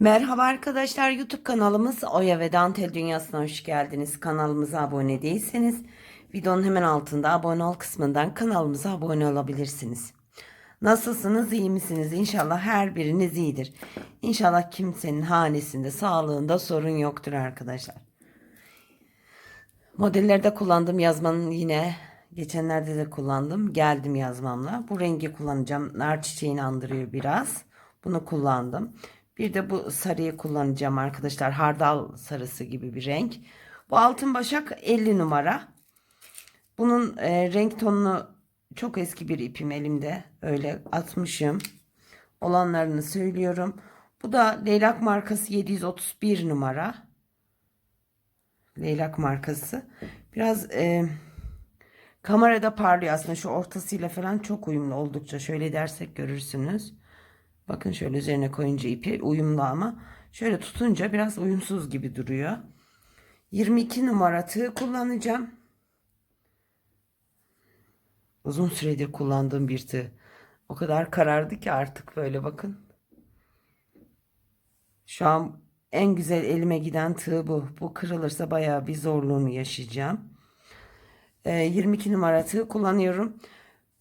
Merhaba arkadaşlar YouTube kanalımız Oya ve Dantel Dünyası'na hoş geldiniz. Kanalımıza abone değilseniz videonun hemen altında abone ol kısmından kanalımıza abone olabilirsiniz. Nasılsınız iyi misiniz? İnşallah her biriniz iyidir. İnşallah kimsenin hanesinde sağlığında sorun yoktur arkadaşlar. Modellerde kullandığım yazmanın yine geçenlerde de kullandım. Geldim yazmamla. Bu rengi kullanacağım. Nar çiçeğini andırıyor biraz. Bunu kullandım. Bir de bu sarıyı kullanacağım arkadaşlar. Hardal sarısı gibi bir renk. Bu altın başak 50 numara. Bunun e, renk tonunu çok eski bir ipim elimde. Öyle atmışım. Olanlarını söylüyorum. Bu da Leylak markası 731 numara. Leylak markası. Biraz e, kamerada parlıyor aslında. Şu ortasıyla falan çok uyumlu oldukça. Şöyle dersek görürsünüz. Bakın şöyle üzerine koyunca ipi uyumlu ama şöyle tutunca biraz uyumsuz gibi duruyor. 22 numara tığ kullanacağım. Uzun süredir kullandığım bir tığ. O kadar karardı ki artık böyle bakın. Şu an en güzel elime giden tığ bu. Bu kırılırsa bayağı bir zorluğunu yaşayacağım. Ee, 22 numara tığ kullanıyorum.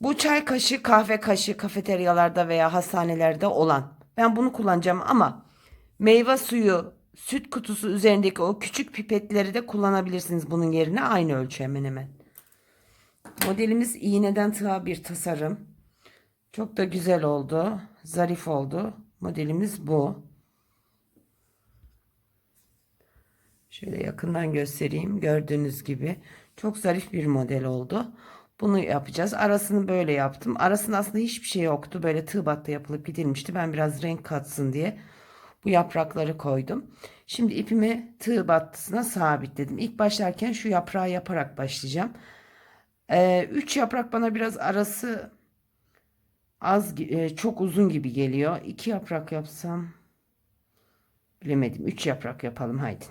Bu çay kaşığı, kahve kaşığı kafeteryalarda veya hastanelerde olan. Ben bunu kullanacağım ama meyve suyu, süt kutusu üzerindeki o küçük pipetleri de kullanabilirsiniz bunun yerine. Aynı ölçü hemen hemen. Modelimiz iğneden tığa bir tasarım. Çok da güzel oldu. Zarif oldu. Modelimiz bu. Şöyle yakından göstereyim. Gördüğünüz gibi çok zarif bir model oldu. Bunu yapacağız. Arasını böyle yaptım. Arasında aslında hiçbir şey yoktu. Böyle tığ battı yapılıp gidilmişti. Ben biraz renk katsın diye bu yaprakları koydum. Şimdi ipimi tığ battısına sabitledim. İlk başlarken şu yaprağı yaparak başlayacağım. 3 ee, üç yaprak bana biraz arası az e, çok uzun gibi geliyor. 2 yaprak yapsam bilemedim. 3 yaprak yapalım haydi.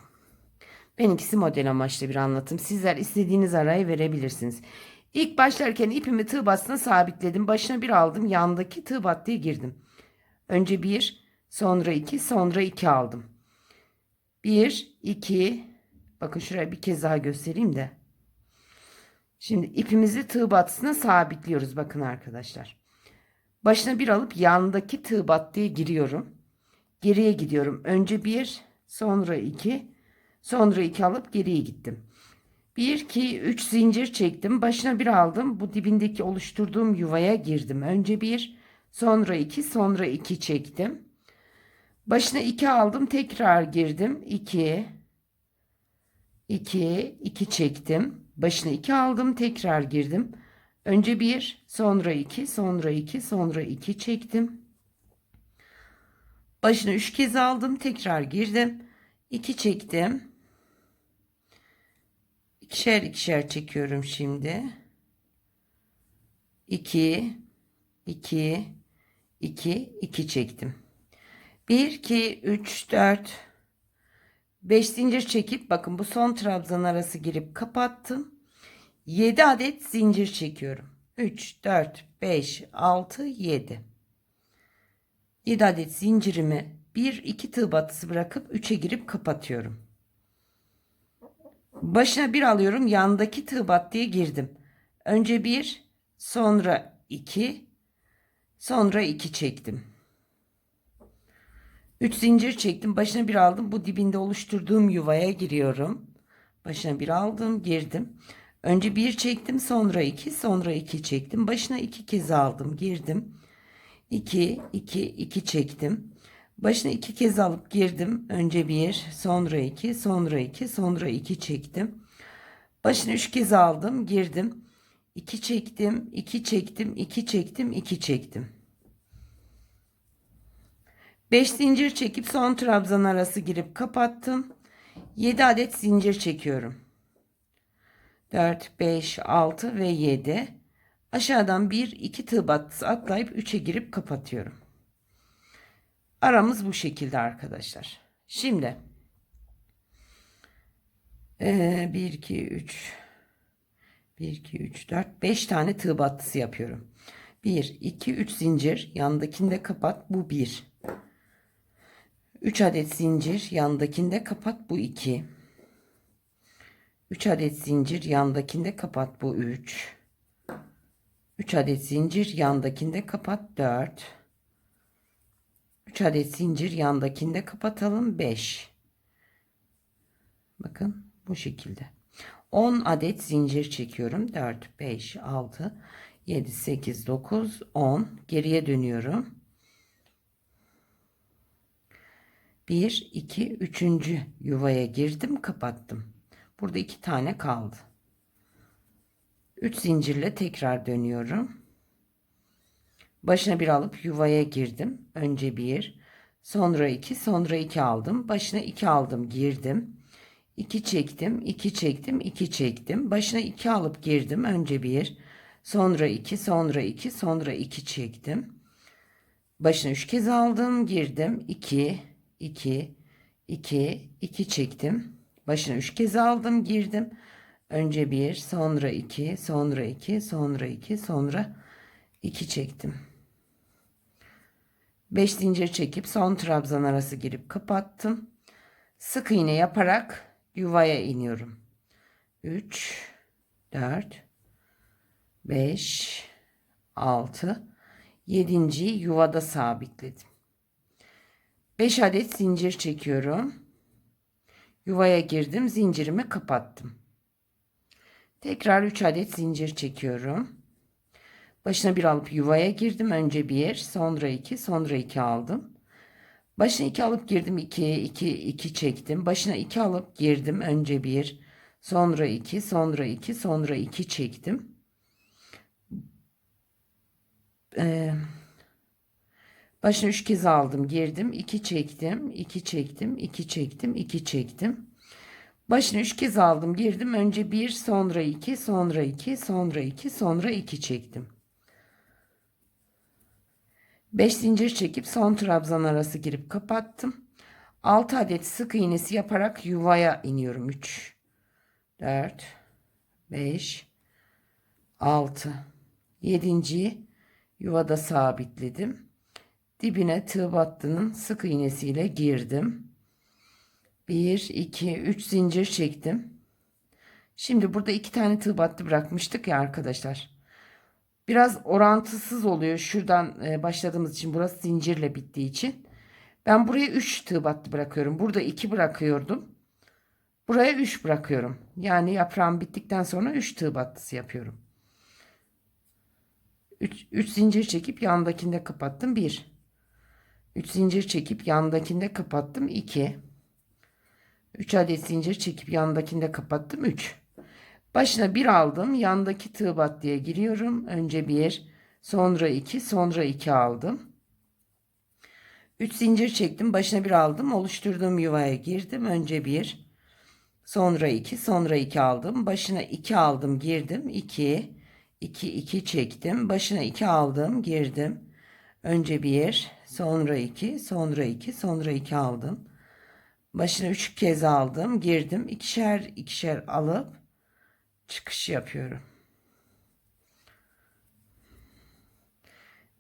Benimkisi model amaçlı bir anlatım. Sizler istediğiniz arayı verebilirsiniz. İlk başlarken ipimi tığ battısına sabitledim. Başına bir aldım. Yandaki tığ battıya girdim. Önce bir, sonra iki, sonra iki aldım. Bir, iki. Bakın şuraya bir kez daha göstereyim de. Şimdi ipimizi tığ battısına sabitliyoruz. Bakın arkadaşlar. Başına bir alıp yandaki tığ battıya giriyorum. Geriye gidiyorum. Önce bir, sonra iki, sonra iki alıp geriye gittim. 1 2 3 zincir çektim. Başına bir aldım. Bu dibindeki oluşturduğum yuvaya girdim. Önce bir, sonra iki, sonra iki çektim. Başına iki aldım. Tekrar girdim. 2 2 2 çektim. Başına iki aldım. Tekrar girdim. Önce bir, sonra iki, sonra iki, sonra iki çektim. Başına üç kez aldım. Tekrar girdim. 2 çektim. İkişer ikişer çekiyorum şimdi. 2 2 2 2 çektim. 1 2 3 4 5 zincir çekip bakın bu son trabzan arası girip kapattım. 7 adet zincir çekiyorum. 3 4 5 6 7 7 adet zincirimi 1 2 tığ batısı bırakıp 3'e girip kapatıyorum. Başına bir alıyorum. Yandaki tığ battıya girdim. Önce bir, sonra iki, sonra iki çektim. Üç zincir çektim. Başına bir aldım. Bu dibinde oluşturduğum yuvaya giriyorum. Başına bir aldım, girdim. Önce bir çektim, sonra iki, sonra iki çektim. Başına iki kez aldım, girdim. İki, iki, iki çektim. Başına iki kez alıp girdim. Önce bir, sonra iki, sonra iki, sonra iki çektim. Başına üç kez aldım, girdim. İki çektim, iki çektim, iki çektim, iki çektim. Beş zincir çekip son trabzan arası girip kapattım. Yedi adet zincir çekiyorum. Dört, beş, altı ve yedi. Aşağıdan bir, iki tığ battısı atlayıp üçe girip kapatıyorum. Aramız bu şekilde arkadaşlar. Şimdi 1 2 3 1 2 3 4 5 tane tığ battısı yapıyorum. 1 2 3 zincir yandakini de kapat. Bu 1 3 adet zincir yandakinde kapat bu 2. 3 adet zincir yandakinde kapat bu 3. 3 adet zincir yandakinde kapat 4. 3 adet zincir yandakinde kapatalım 5. Bakın bu şekilde. 10 adet zincir çekiyorum. 4, 5, 6, 7, 8, 9, 10. Geriye dönüyorum. 1, 2, 3. yuvaya girdim, kapattım. Burada iki tane kaldı. 3 zincirle tekrar dönüyorum. Başına bir alıp yuvaya girdim. Önce bir, sonra iki, sonra iki aldım. Başına iki aldım, girdim. 2 çektim, 2 çektim, 2 çektim. Başına 2 alıp girdim. Önce 1, sonra 2, sonra 2, sonra 2 çektim. Başına 3 kez aldım, girdim. 2, 2, 2, 2 çektim. Başına 3 kez aldım, girdim. Önce 1, sonra 2, sonra 2, sonra 2, sonra 2 çektim. 5 zincir çekip son trabzan arası girip kapattım. Sık iğne yaparak yuvaya iniyorum. 3 4 5 6 7. yuvada sabitledim. 5 adet zincir çekiyorum. Yuvaya girdim, zincirimi kapattım. Tekrar 3 adet zincir çekiyorum. Başına bir alıp yuvaya girdim. Önce bir, sonra iki, sonra iki aldım. Başına 2 alıp girdim 2 2 2 çektim. Başına 2 alıp girdim. Önce 1, sonra 2, sonra 2, sonra 2 çektim. Ee, başına 3 kez aldım, girdim, 2 çektim, 2 çektim, 2 çektim, 2 çektim. Başına 3 kez aldım, girdim. Önce 1, sonra 2, sonra 2, sonra 2, sonra 2 çektim. 5 zincir çekip son trabzan arası girip kapattım. 6 adet sık iğnesi yaparak yuvaya iniyorum. 3 4 5 6 7. yuvada sabitledim. Dibine tığ battının sık iğnesiyle girdim. 1 2 3 zincir çektim. Şimdi burada iki tane tığ battı bırakmıştık ya arkadaşlar. Biraz orantısız oluyor. Şuradan e, başladığımız için burası zincirle bittiği için. Ben buraya 3 tığ battı bırakıyorum. Burada 2 bırakıyordum. Buraya 3 bırakıyorum. Yani yaprağım bittikten sonra 3 tığ battısı yapıyorum. 3, 3 zincir çekip yandakinde kapattım. 1. 3 zincir çekip yandakinde kapattım. 2. 3 adet zincir çekip yandakinde kapattım. 3. Başına bir aldım. Yandaki tığ battıya giriyorum. Önce bir, sonra iki, sonra iki aldım. Üç zincir çektim. Başına bir aldım. Oluşturduğum yuvaya girdim. Önce bir, sonra iki, sonra iki aldım. Başına iki aldım, girdim. İki, iki, iki çektim. Başına iki aldım, girdim. Önce bir, sonra iki, sonra iki, sonra iki aldım. Başına üç kez aldım, girdim. İkişer ikişer alıp çıkış yapıyorum.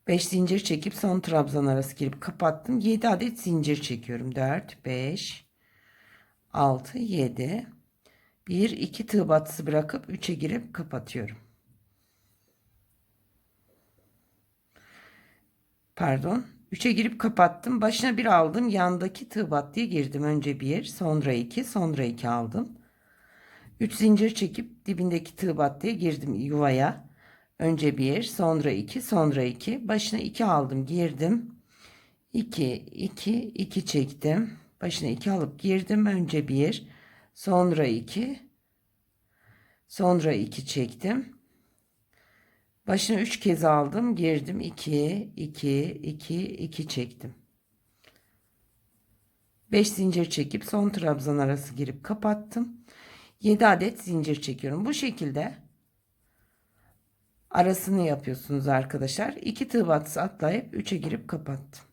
5 zincir çekip son trabzan arası girip kapattım. 7 adet zincir çekiyorum. 4 5 6 7 1 2 tığ batısı bırakıp 3'e girip kapatıyorum. Pardon. 3'e girip kapattım. Başına bir aldım. Yandaki tığ battıya girdim. Önce 1, sonra 2, sonra 2 aldım. 3 zincir çekip dibindeki tığ battıya girdim yuvaya. Önce 1, sonra 2, sonra 2. Başına 2 aldım, girdim. 2, 2, 2 çektim. Başına 2 alıp girdim. Önce 1, sonra 2, sonra 2 çektim. Başına 3 kez aldım, girdim. 2, 2, 2, 2 çektim. 5 zincir çekip son trabzan arası girip kapattım. 7 adet zincir çekiyorum. Bu şekilde arasını yapıyorsunuz arkadaşlar. 2 tığ batısı atlayıp 3'e girip kapattım.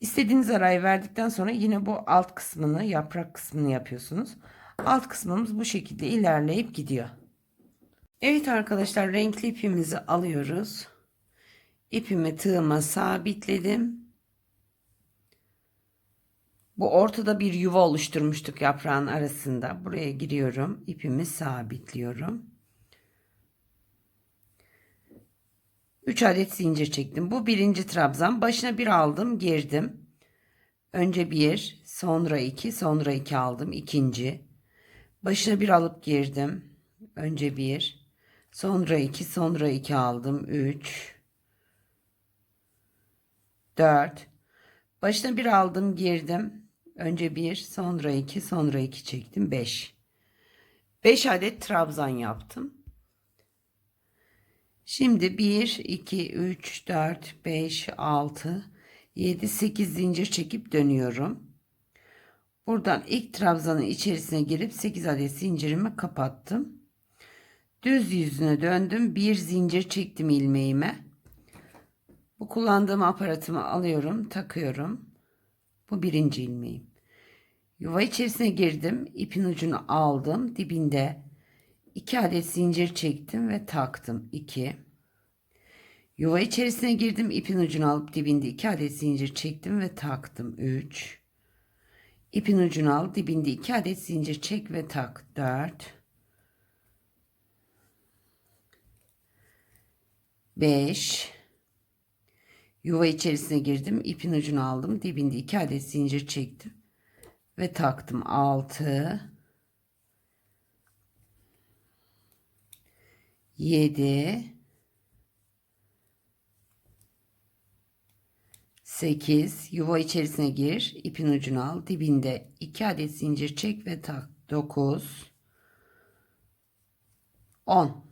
İstediğiniz arayı verdikten sonra yine bu alt kısmını yaprak kısmını yapıyorsunuz. Alt kısmımız bu şekilde ilerleyip gidiyor. Evet arkadaşlar renkli ipimizi alıyoruz. İpimi tığıma sabitledim. Bu ortada bir yuva oluşturmuştuk yaprağın arasında. Buraya giriyorum. İpimi sabitliyorum. 3 adet zincir çektim. Bu birinci trabzan. Başına bir aldım, girdim. Önce bir, sonra iki, sonra iki aldım. ikinci. Başına bir alıp girdim. Önce bir, sonra iki, sonra iki aldım. Üç, dört. Başına bir aldım, girdim. Önce bir, sonra iki, sonra iki çektim. Beş. Beş adet trabzan yaptım. Şimdi 1, 2, 3, 4, 5, 6, 7, 8 zincir çekip dönüyorum. Buradan ilk trabzanın içerisine girip 8 adet zincirimi kapattım. Düz yüzüne döndüm. Bir zincir çektim ilmeğime. Bu kullandığım aparatımı alıyorum, takıyorum. Bu birinci ilmeğim. Yuva içerisine girdim. ipin ucunu aldım. Dibinde 2 adet zincir çektim ve taktım. 2. Yuva içerisine girdim. ipin ucunu alıp dibinde 2 adet zincir çektim ve taktım. 3. İpin ucunu al. Dibinde 2 adet zincir çek ve tak. 4. 5. Yuva içerisine girdim. ipin ucunu aldım. Dibinde 2 adet zincir çektim ve taktım. 6. 7 8 yuva içerisine gir ipin ucunu al dibinde 2 adet zincir çek ve tak 9 10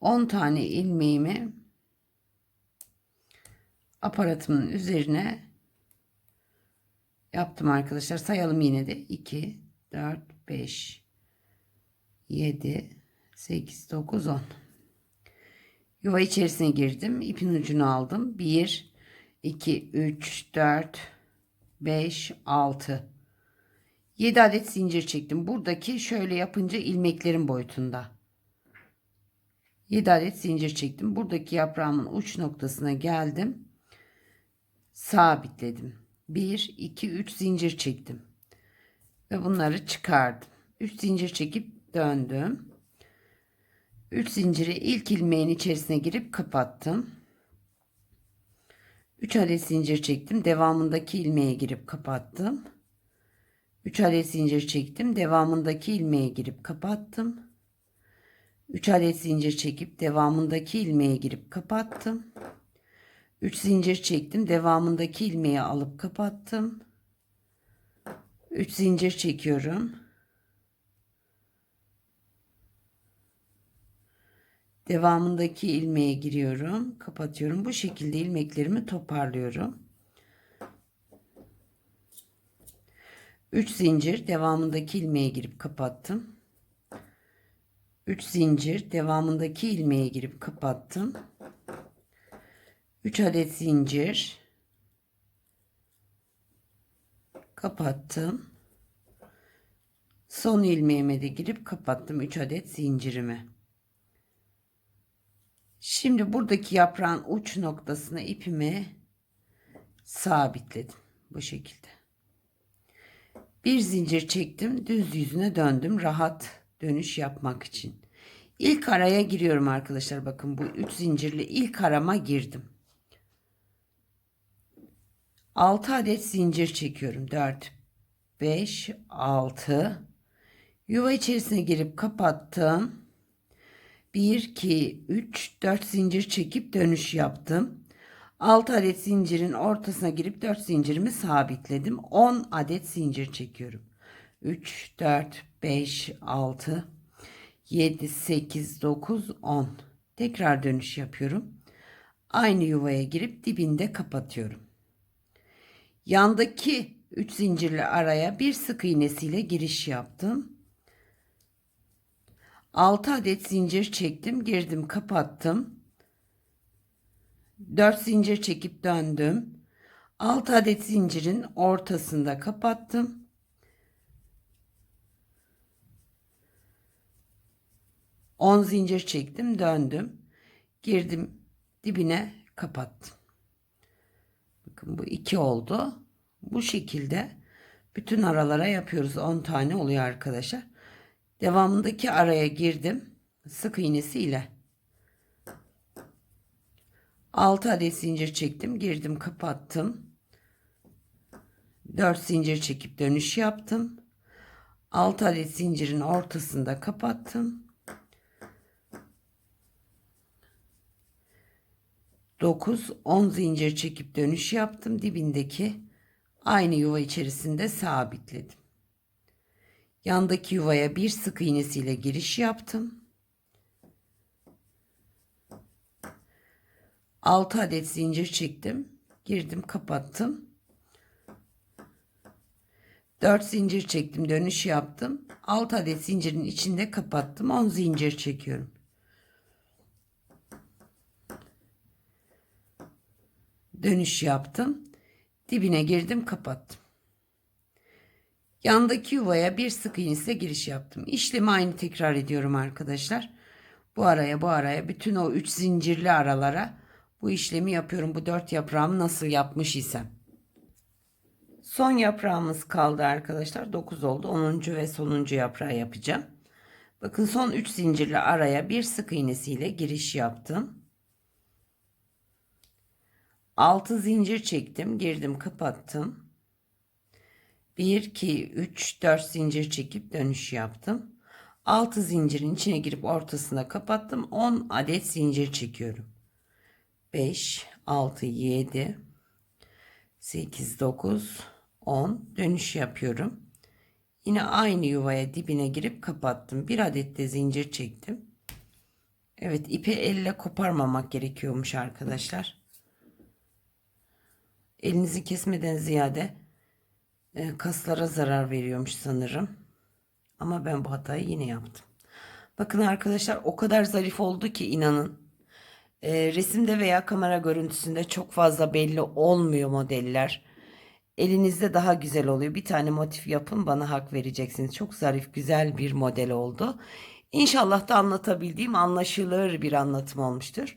10 tane ilmeğimi aparatımın üzerine yaptım arkadaşlar. Sayalım yine de. 2 4 5 7 8 9 10 yuva içerisine girdim. İpin ucunu aldım. 1 2 3 4 5 6 7 adet zincir çektim. Buradaki şöyle yapınca ilmeklerin boyutunda. 7 adet zincir çektim. Buradaki yaprağımın uç noktasına geldim sabitledim 1 2 3 zincir çektim ve bunları çıkardım 3 zincir çekip döndüm. 3 zinciri ilk ilmeğin içerisine girip kapattım. 3 adet zincir çektim. Devamındaki ilmeğe girip kapattım. 3 adet zincir çektim. Devamındaki ilmeğe girip kapattım. 3 adet zincir çekip devamındaki ilmeğe girip kapattım. 3 zincir çektim. Devamındaki ilmeği alıp kapattım. 3 zincir çekiyorum. Devamındaki ilmeğe giriyorum. Kapatıyorum. Bu şekilde ilmeklerimi toparlıyorum. 3 zincir devamındaki ilmeğe girip kapattım. 3 zincir devamındaki ilmeğe girip kapattım. 3 adet zincir kapattım. Son ilmeğime de girip kapattım 3 adet zincirimi. Şimdi buradaki yaprağın uç noktasına ipimi sabitledim. Bu şekilde. Bir zincir çektim. Düz yüzüne döndüm. Rahat dönüş yapmak için. İlk araya giriyorum arkadaşlar. Bakın bu üç zincirli ilk arama girdim. 6 adet zincir çekiyorum. 4 5 6 yuva içerisine girip kapattım. 1, 2, 3, 4 zincir çekip dönüş yaptım. 6 adet zincirin ortasına girip 4 zincirimi sabitledim. 10 adet zincir çekiyorum. 3, 4, 5, 6, 7, 8, 9, 10. Tekrar dönüş yapıyorum. Aynı yuvaya girip dibinde kapatıyorum. Yandaki 3 zincirli araya bir sık iğnesiyle giriş yaptım. 6 adet zincir çektim girdim kapattım 4 zincir çekip döndüm 6 adet zincirin ortasında kapattım On zincir çektim döndüm Girdim dibine kapattım. Bakın bu iki oldu. Bu şekilde bütün aralara yapıyoruz. 10 tane oluyor arkadaşlar. Devamındaki araya girdim. Sık iğnesiyle. 6 adet zincir çektim. Girdim kapattım. 4 zincir çekip dönüş yaptım. 6 adet zincirin ortasında kapattım. 9 10 zincir çekip dönüş yaptım. Dibindeki aynı yuva içerisinde sabitledim. Yandaki yuvaya bir sık iğnesiyle giriş yaptım. 6 adet zincir çektim. Girdim, kapattım. 4 zincir çektim, dönüş yaptım. 6 adet zincirin içinde kapattım. 10 zincir çekiyorum. Dönüş yaptım. Dibine girdim, kapattım. Yandaki yuvaya bir sık iğnesiyle giriş yaptım. İşlemi aynı tekrar ediyorum arkadaşlar. Bu araya bu araya bütün o 3 zincirli aralara bu işlemi yapıyorum. Bu 4 yaprağımı nasıl yapmış isem. Son yaprağımız kaldı arkadaşlar. 9 oldu. 10. ve sonuncu yaprağı yapacağım. Bakın son 3 zincirli araya bir sık iğnesiyle giriş yaptım. 6 zincir çektim. Girdim kapattım. 1, 2, 3, 4 zincir çekip dönüş yaptım. 6 zincirin içine girip ortasına kapattım. 10 adet zincir çekiyorum. 5, 6, 7, 8, 9, 10 dönüş yapıyorum. Yine aynı yuvaya dibine girip kapattım. Bir adet de zincir çektim. Evet ipi elle koparmamak gerekiyormuş arkadaşlar. Elinizi kesmeden ziyade e, kaslara zarar veriyormuş sanırım. Ama ben bu hatayı yine yaptım. Bakın arkadaşlar o kadar zarif oldu ki inanın. E, resimde veya kamera görüntüsünde çok fazla belli olmuyor modeller. Elinizde daha güzel oluyor. Bir tane motif yapın bana hak vereceksiniz. Çok zarif güzel bir model oldu. İnşallah da anlatabildiğim anlaşılır bir anlatım olmuştur.